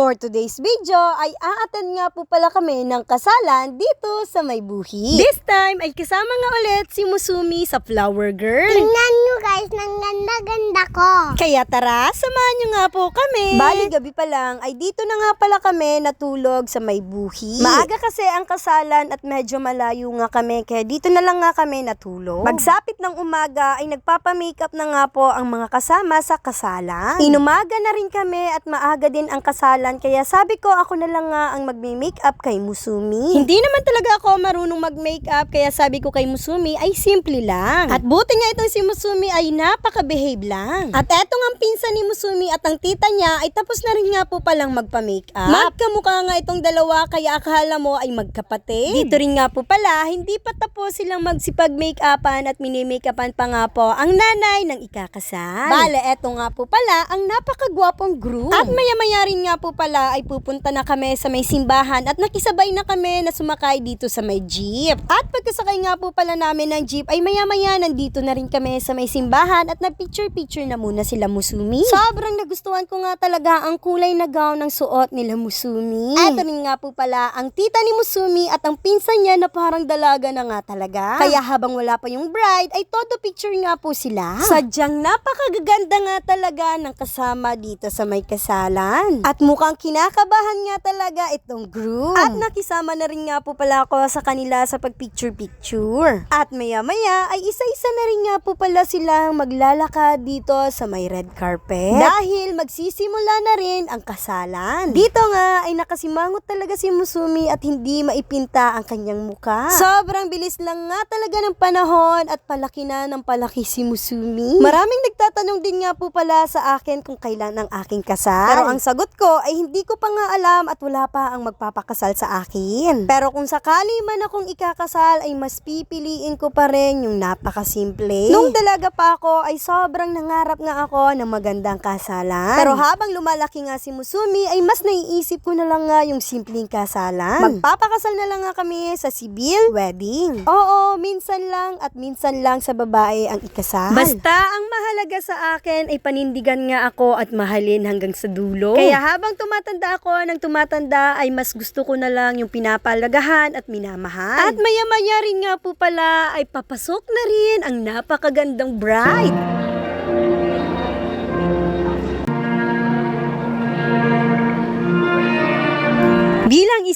For today's video ay aaten nga po pala kami ng kasalan dito sa may buhi. This time ay kasama nga ulit si Musumi sa Flower Girl. Tingnan guys, nang ganda-ganda ko. Kaya tara, samahan nyo nga po kami. Bali, gabi pa lang, ay dito na nga pala kami natulog sa may buhi. Maaga kasi ang kasalan at medyo malayo nga kami, kaya dito na lang nga kami natulog. Pagsapit ng umaga ay nagpapamakeup na nga po ang mga kasama sa kasalan. Inumaga na rin kami at maaga din ang kasalan, kaya sabi ko ako na lang nga ang magme-makeup kay Musumi. Hindi naman talaga ako marunong mag-makeup, kaya sabi ko kay Musumi ay simple lang. At buti nga itong si Musumi ay napaka-behave lang. At eto nga ang pinsan ni Musumi at ang tita niya ay tapos na rin nga po palang magpa-makeup. Magkamukha nga itong dalawa kaya akala mo ay magkapatid. Dito rin nga po pala, hindi pa tapos silang magsipag-makeupan at mini-makeupan pa nga po ang nanay ng ikakasal. Bale, eto nga po pala ang napakagwapong groom. At maya-maya rin nga po pala ay pupunta na kami sa may simbahan at nakisabay na kami na sumakay dito sa may jeep. At pagkasakay nga po pala namin ng jeep ay maya-maya nandito na rin kami sa may simbahan at nag-picture-picture na muna sila Musumi. Sobrang nagustuhan ko nga talaga ang kulay na gown ng suot nila Musumi. Eto rin nga po pala ang tita ni Musumi at ang pinsan niya na parang dalaga na nga talaga. Kaya habang wala pa yung bride ay todo picture nga po sila. Sadyang napakagaganda nga talaga ng kasama dito sa may kasalan. At mukhang kinakabahan nga talaga itong groom. At nakisama na rin nga po pala ako sa kanila sa pagpicture-picture. At maya-maya ay isa-isa na rin nga po pala silang maglalakad dito sa may red carpet. Dahil magsisimula na rin ang kasalan. Dito nga ay nakasimangot talaga si Musumi at hindi maipinta ang kanyang muka. Sobrang bilis lang nga talaga ng panahon at palaki na ng palaki si Musumi. Maraming nagtatanong din nga po pala sa akin kung kailan ang aking kasal. Pero ang sagot ko ay hindi ko pa nga alam at wala pa ang magpapakasal sa akin. Pero kung sakali man akong ikakasal ay mas pipiliin ko pa rin yung napakasimple. Nung dalaga pa ako ay sobrang nangarap nga ako ng magandang kasalan. Pero habang lumalaki nga si Musumi ay mas naiisip ko na lang nga yung simpleng kasalan. Magpapakasal na lang nga kami sa civil wedding. Oo, minsan lang at minsan lang sa babae ang ikasal. Basta ang mahalaga sa akin ay panindigan nga ako at mahalin hanggang sa dulo. Kaya habang tumatanda ako ng tumatanda ay mas gusto ko na lang yung pinapalagahan at minamahal. At maya-maya rin nga po pala ay papasok na rin ang napakagandang bride. ride!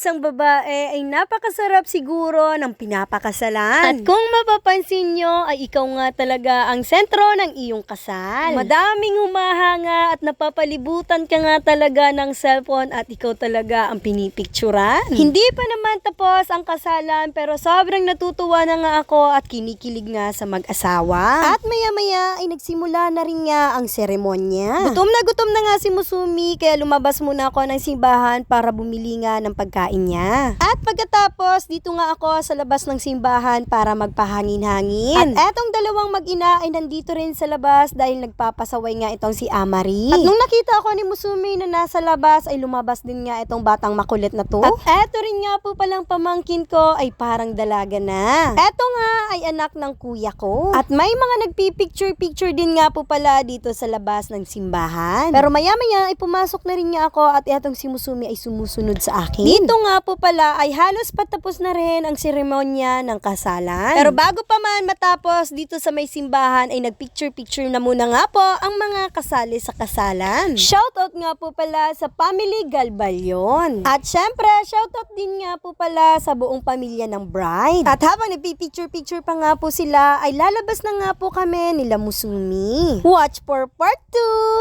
Isang babae ay napakasarap siguro ng pinapakasalan. At kung mapapansin nyo ay ikaw nga talaga ang sentro ng iyong kasal. Madaming humahanga at napapalibutan ka nga talaga ng cellphone at ikaw talaga ang pinipicturan. Hindi pa naman tapos ang kasalan pero sobrang natutuwa na nga ako at kinikilig nga sa mag-asawa. At maya-maya ay nagsimula na rin nga ang seremonya. Gutom na gutom na nga si Musumi kaya lumabas muna ako ng simbahan para bumili nga ng pagkain niya. At pagkatapos, dito nga ako sa labas ng simbahan para magpahangin-hangin. At etong dalawang mag-ina ay nandito rin sa labas dahil nagpapasaway nga itong si Amari. At nung nakita ako ni Musumi na nasa labas ay lumabas din nga itong batang makulit na to. At eto rin nga po palang pamangkin ko ay parang dalaga na. Eto nga ay anak ng kuya ko. At may mga nagpipicture-picture din nga po pala dito sa labas ng simbahan. Pero maya-maya ay pumasok na rin nga ako at etong si Musumi ay sumusunod sa akin. Dito nga po pala ay halos patapos na rin ang seremonya ng kasalan. Pero bago pa man matapos dito sa may simbahan ay nagpicture-picture na muna nga po ang mga kasali sa kasalan. Shoutout nga po pala sa family Galbalyon. At syempre, shoutout din nga po pala sa buong pamilya ng bride. At habang nagpipicture-picture pa nga po sila ay lalabas na nga po kami nila Musumi. Watch for part 2!